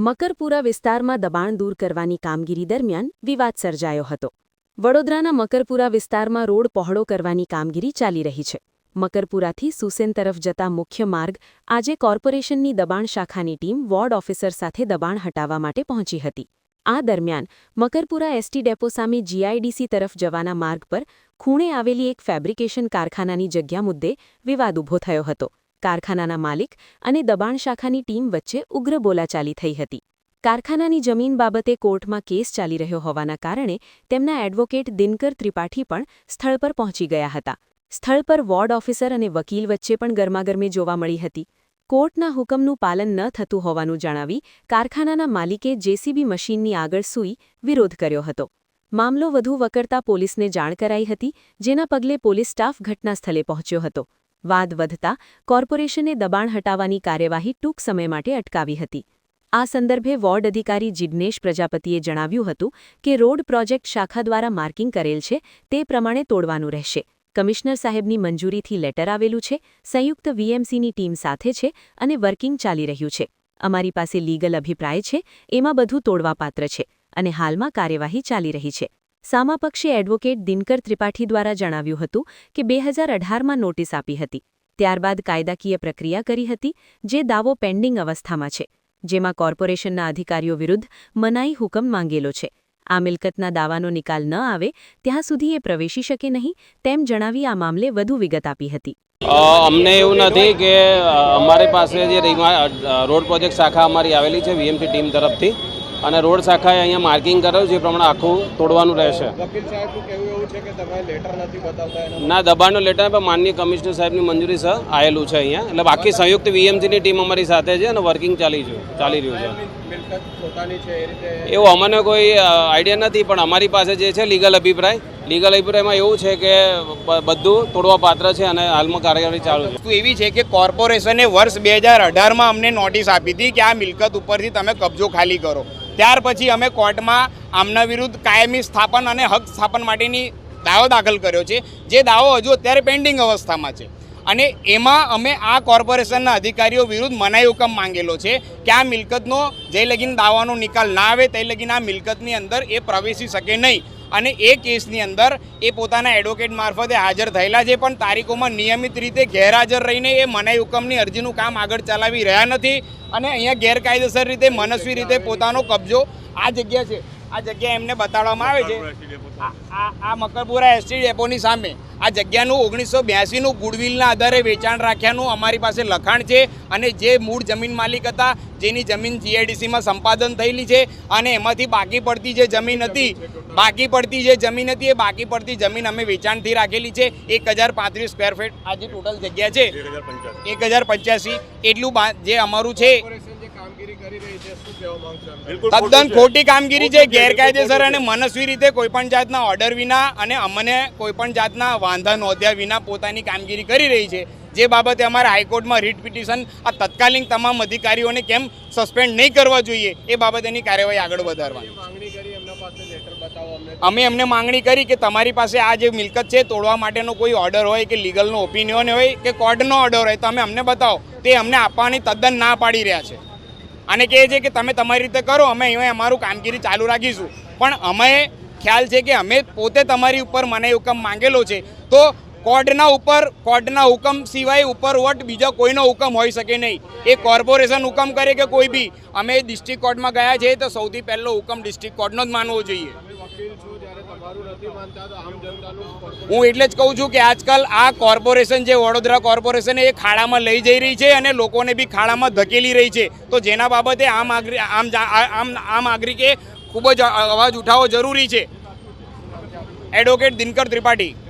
મકરપુરા વિસ્તારમાં દબાણ દૂર કરવાની કામગીરી દરમિયાન વિવાદ સર્જાયો હતો. વડોદરાના મકરપુરા વિસ્તારમાં રોડ પહોળો કરવાની કામગીરી ચાલી રહી છે. મકરપુરાથી સુસેન તરફ જતા મુખ્ય માર્ગ આજે કોર્પોરેશનની દબાણ શાખાની ટીમ વોર્ડ ઓફિસર સાથે દબાણ હટાવવા માટે પહોંચી હતી. આ દરમિયાન મકરપુરા એસટી ડેપો સામે જીઆઈડીસી તરફ જવાના માર્ગ પર ખૂણે આવેલી એક ફેબ્રિકેશન કારખાનાની જગ્યા મુદ્દે વિવાદ ઊભો થયો હતો. કારખાનાના માલિક અને દબાણ શાખાની ટીમ વચ્ચે ઉગ્ર બોલાચાલી થઈ હતી. કારખાનાની જમીન બાબતે કોર્ટમાં કેસ ચાલી રહ્યો હોવાના કારણે તેમના એડવોકેટ દિનકર ત્રિપાઠી પણ સ્થળ પર પહોંચી ગયા હતા. સ્થળ પર વોર્ડ ઓફિસર અને વકીલ વચ્ચે પણ ગરમાગરમી જોવા મળી હતી. કોર્ટના હુકમનું પાલન ન થતું હોવાનું જણાવી કારખાનાના માલિકે જેસીબી મશીનની આગળ સૂઈ વિરોધ કર્યો હતો. મામલો વધુ વકરતા પોલીસને જાણ કરાઈ હતી, જેના પગલે પોલીસ સ્ટાફ ઘટનાસ્થળે પહોંચ્યો હતો. વાદ વધતા કોર્પોરેશને દબાણ હટાવવાની કાર્યવાહી ટૂંક સમય માટે અટકાવી હતી. આ સંદર્ભે વોર્ડ અધિકારી જિજ્ઞેશ પ્રજાપતિએ જણાવ્યું હતું કે રોડ પ્રોજેક્ટ શાખા દ્વારા માર્કિંગ કરેલ છે, તે પ્રમાણે તોડવાનું રહેશે. કમિશનર સાહેબની મંજૂરીથી લેટર આવેલું છે, સંયુક્ત વીએમસીની ટીમ સાથે છે અને વર્કિંગ ચાલી રહ્યું છે. અમારી પાસે લીગલ અભિપ્રાય છે, એમાં બધું તોડવાપાત્ર છે અને હાલમાં કાર્યવાહી ચાલી રહી છે. સામાપક્ષે એડવોકેટ દિનકર ત્રિપાઠી દ્વારા જણાવ્યું હતું કે બે હજાર અઢારમાં નોટિસ આપી હતી. ત્યારબાદ કાયદાકીય પ્રક્રિયા કરી હતી, જે દાવો પેન્ડિંગ અવસ્થામાં છે, જેમાં કોર્પોરેશનના અધિકારીઓ વિરુદ્ધ મનાઈ હુકમ માંગેલો છે. આ મિલકતના દાવાનો નિકાલ ન આવે, ત્યાં સુધી એ પ્રવેશી શકે નહીં, તેમ જણાવી આ મામલે વધુ વિગત આપી હતી. અમને એવું નથી કે અમારી પાસે જે રોડ પ્રોજેક્ટ શાખા અમારી આવેલી છે, વીએમસી ટીમ તરફથી. અને રોડ શાખાએ અહીંયા માર્કિંગ કરેલું છે એ પ્રમાણે આખું તોડવાનું રહેશે. ના દબાણનો લેટર પણ માનનીય કમિશનર સાહેબની મંજૂરી સર આવેલું છે અહીંયા. એટલે બાકી સંયુક્ત વીએમસીની ટીમ અમારી સાથે છે અને વર્કિંગ ચાલી છે ચાલી રહ્યું છે. એવું અમને કોઈ આઈડિયા નથી પણ અમારી પાસે જે છે લીગલ અભિપ્રાય. લીગલ અભિપ્રાયમાં એવું છે કે બધું તોડવા પાત્ર છે અને હાલમાં કાર્યવાહી ચાલુ છે. વસ્તુ એવી છે કે કોર્પોરેશને વર્ષ બે હજાર અઢારમાં અમને નોટિસ આપી હતી કે આ મિલકત ઉપરથી તમે કબજો ખાલી કરો. ત્યાર પછી અમે કોર્ટમાં આમના વિરુદ્ધ કાયમી સ્થાપન અને હક સ્થાપન માટેની દાવો દાખલ કર્યો છે. જે દાવો હજુ અત્યારે પેન્ડિંગ અવસ્થામાં છે. અને એમાં અમે આ કોર્પોરેશનના અધિકારીઓ વિરુદ્ધ મનાઈ હુકમ માંગેલો છે કે આ મિલકતનો જે લગીન દાવાનો નિકાલ ના આવે તે લગીન આ મિલકતની અંદર એ પ્રવેશી શકે નહીં. અને એ કેસની અંદર એ પોતાના એડવોકેટ મારફતે હાજર થયેલા છે. પણ તારીખોમાં નિયમિત રીતે ગેરહાજર રહીને એ મનાઈ હુકમની અરજીનું કામ આગળ ચલાવી રહ્યા નથી. અને અહીંયા ગેરકાયદેસર રીતે, મનસ્વી રીતે પોતાનો કબજો આ જગ્યા છે. આ જગ્યા એમને બતાડવામાં આવે છે. આ- મકરપુરા એસટી ડેપોની સામે. આ જગ્યાનું ઓગણીસો બ્યાસીનું ગુડવિલના આધારે વેચાણ રાખ્યાનું અમારી પાસે લખાણ છે અને જે મૂળ જમીન માલિક હતા જેની જમીન જીઆઈડીસીમાં સંપાદન થયેલી છે અને એમાંથી બાકી પડતી જે જમીન હતી બાકી પડતી જે જમીન હતી એ બાકી પડતી જમીન અમે વેચાણથી રાખેલી છે. એક હજાર પાંત્રીસ સ્ક્વેર ફીટ આ જે ટોટલ જગ્યા છે એક હજાર પંચ્યાસી. એટલું જે અમારું છે તદ્દન ખોટી કામગીરી છે ગેરકાયદેસર અને મનસ્વી રીતે કોઈપણ જાતના ઓર્ડર વિના અને અમને કોઈપણ જાતના વાંધા નોંધ્યા વિના પોતાની કામગીરી કરી રહી છે. જે બાબતે અમારે હાઈકોર્ટમાં રીટ પિટિશન આ તત્કાલીન તમામ અધિકારીઓને કેમ સસ્પેન્ડ નહીં કરવા જોઈએ એ બાબતેની કાર્યવાહી આગળ વધારવાની. માંગણી કરી એમના પાસે લેટર બતાવો અમને. અમે એમને માંગણી કરી કે તમારી પાસે આ જે મિલકત છે તોડવા માટેનો કોઈ ઓર્ડર હોય કે લીગલનો ઓપિનિયન હોય કે કોર્ટનો ઓર્ડર હોય તમે અમને બતાવો. તે અમને આપવાની તદ્દન ના પાડી રહ્યા છે. અને કહે છે કે તમે તમારી રીતે કરો, અમે અહીંયા અમારું કામગીરી ચાલુ રાખીશું. પણ અમે ખ્યાલ છે કે અમે પોતે તમારી ઉપર મને હુકમ માંગેલો છે. તો કોર્ટના ઉપર કોર્ટના હુકમ સિવાય ઉપર વટ બીજા કોઈનો હુકમ હોઈ શકે નહીં. એ કોર્પોરેશન હુકમ કરે કે કોઈ બી? અમે ડિસ્ટ્રિક્ટ કોર્ટમાં ગયા છીએ તો સૌથી પહેલો હુકમ ડિસ્ટ્રિક્ટ કોર્ટનો જ માનવો જોઈએ. હું એટલે જ કહું છું કે આજકાલ આ કોર્પોરેશન જે વડોદરા કોર્પોરેશન એ ખાડામાં લઈ જઈ રહી છે અને લોકોને બી ખાડામાં ધકેલી રહી છે. તો જેના બાબતે આમ આમ આમ આમ નાગરિકે ખૂબ જ અવાજ ઉઠાવવો જરૂરી છે. એડવોકેટ દિનકર ત્રિપાઠી.